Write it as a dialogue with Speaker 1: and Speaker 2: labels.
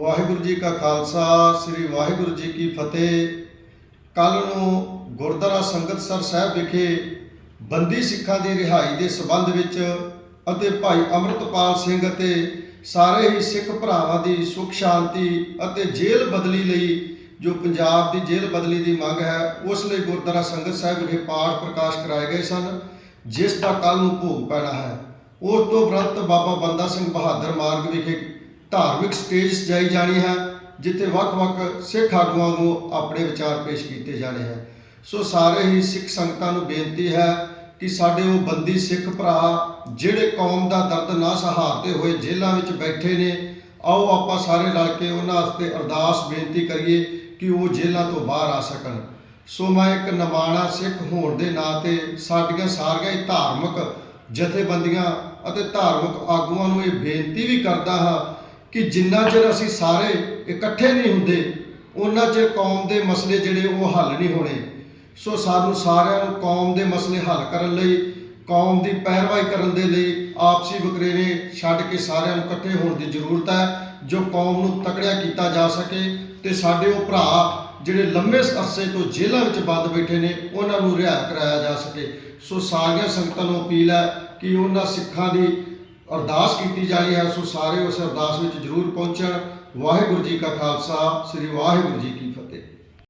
Speaker 1: ਵਾਹਿਗੁਰੂ ਜੀ ਕਾ ਖਾਲਸਾ, ਸ੍ਰੀ ਵਾਹਿਗੁਰੂ ਜੀ ਕੀ ਫਤਿਹ। ਕੱਲ ਨੂੰ ਗੁਰਦੁਆਰਾ ਸੰਗਤਸਰ ਸਾਹਿਬ ਵਿਖੇ ਬੰਦੀ ਸਿੱਖਾਂ ਦੀ ਰਿਹਾਈ ਦੇ ਸਬੰਧ ਵਿੱਚ ਅਤੇ ਭਾਈ ਅਮਰਤਪਾਲ ਸਿੰਘ ਅਤੇ ਸਾਰੇ ਹੀ ਸਿੱਖ ਭਰਾਵਾਂ ਦੀ ਸੁਖ ਸ਼ਾਂਤੀ ਅਤੇ ਜੇਲ੍ਹ ਬਦਲੀ ਲਈ ਜੋ ਪੰਜਾਬ ਦੀ ਜੇਲ੍ਹ ਬਦਲੀ ਦੀ ਮੰਗ ਹੈ, ਉਸ ਲਈ ਗੁਰਦੁਆਰਾ ਸੰਗਤ ਸਾਹਿਬ ਵਿਖੇ ਪਾਠ ਪ੍ਰਕਾਸ਼ ਕਰਾਏ ਗਏ ਸਨ, ਜਿਸ ਦਾ ਕੱਲ ਨੂੰ ਭੋਗ ਪੈਣਾ ਹੈ। ਉਸ ਤੋਂ ਉਪਰੰਤ ਬਾਬਾ ਬੰਦਾ ਸਿੰਘ ਬਹਾਦਰ ਮਾਰਗ ਵਿਖੇ ਧਾਰਮਿਕ ਸਟੇਜ ਸਜਾਈ ਜਾਣੀ ਹੈ, ਜਿੱਥੇ ਵੱਖ-ਵੱਖ ਸਿੱਖ ਆਗੂਆਂ ਨੂੰ ਆਪਣੇ ਵਿਚਾਰ ਪੇਸ਼ ਕੀਤੇ ਜਾਣੇ ਹੈ। ਸੋ ਸਾਰੇ ਹੀ ਸਿੱਖ ਸੰਗਤਾਂ ਨੂੰ ਬੇਨਤੀ ਹੈ ਕਿ ਸਾਡੇ ਉਹ ਬੰਦੀ ਸਿੱਖ ਭਰਾ, ਜਿਹੜੇ ਕੌਮ ਦਾ ਦਰਦ ਨਾ ਸਹਾਰਦੇ ਹੋਏ ਜੇਲ੍ਹਾਂ ਵਿੱਚ ਬੈਠੇ ਨੇ, ਆਓ ਆਪਾਂ ਸਾਰੇ ਰਲ ਕੇ ਉਹਨਾਂ ਵਾਸਤੇ ਅਰਦਾਸ ਬੇਨਤੀ ਕਰੀਏ ਕਿ ਉਹ ਜੇਲ੍ਹਾਂ ਤੋਂ ਬਾਹਰ ਆ ਸਕਣ। ਸੋ ਮੈਂ ਇੱਕ ਨਵਾਣਾ ਸਿੱਖ ਹੋਣ ਦੇ ਨਾਂ ਤੇ ਸਾਡੀਆਂ ਸਾਰੀਆਂ ਹੀ ਧਾਰਮਿਕ ਜਥੇਬੰਦੀਆਂ ਅਤੇ ਧਾਰਮਿਕ ਆਗੂਆਂ ਨੂੰ ਇਹ ਬੇਨਤੀ ਵੀ ਕਰਦਾ ਹਾਂ ਕਿ ਜਿੰਨਾ ਚਿਰ ਅਸੀਂ ਸਾਰੇ ਇਕੱਠੇ ਨਹੀਂ ਹੁੰਦੇ, ਉਹਨਾਂ ਚਿਰ ਕੌਮ ਦੇ ਮਸਲੇ ਜਿਹੜੇ ਉਹ ਹੱਲ ਨਹੀਂ ਹੋਣੇ। ਸੋ ਸਾਨੂੰ ਸਾਰਿਆਂ ਨੂੰ ਕੌਮ ਦੇ ਮਸਲੇ ਹੱਲ ਕਰਨ ਲਈ, ਕੌਮ ਦੀ ਪੈਰਵਾਈ ਕਰਨ ਦੇ ਲਈ ਆਪਸੀ ਵਕਰੇਵੇ ਛੱਡ ਕੇ ਸਾਰਿਆਂ ਨੂੰ ਇਕੱਠੇ ਹੋਣ ਦੀ ਜ਼ਰੂਰਤ ਹੈ, ਜੋ ਕੌਮ ਨੂੰ ਤਕੜਿਆ ਕੀਤਾ ਜਾ ਸਕੇ ਤੇ ਸਾਡੇ ਉਹ ਭਰਾ ਜਿਹੜੇ ਲੰਮੇ ਅਰਸੇ ਤੋਂ ਜੇਲ੍ਹਾਂ ਵਿੱਚ ਬੰਦ ਬੈਠੇ ਨੇ, ਉਹਨਾਂ ਨੂੰ ਰਿਹਾ ਕਰਾਇਆ ਜਾ ਸਕੇ। ਸੋ ਸਾਰੀਆਂ ਸੰਗਤਾਂ ਨੂੰ ਅਪੀਲ ਹੈ ਕਿ ਉਹਨਾਂ ਸਿੱਖਾਂ ਦੀ ਅਰਦਾਸ ਕੀਤੀ ਜਾਣੀ ਹੈ, ਸੋ ਸਾਰੇ ਉਸ ਅਰਦਾਸ ਵਿੱਚ ਜ਼ਰੂਰ ਪਹੁੰਚਣ। ਵਾਹਿਗੁਰੂ ਜੀ ਕਾ ਖਾਲਸਾ, ਸ੍ਰੀ ਵਾਹਿਗੁਰੂ ਜੀ ਕੀ ਫਤਿਹ।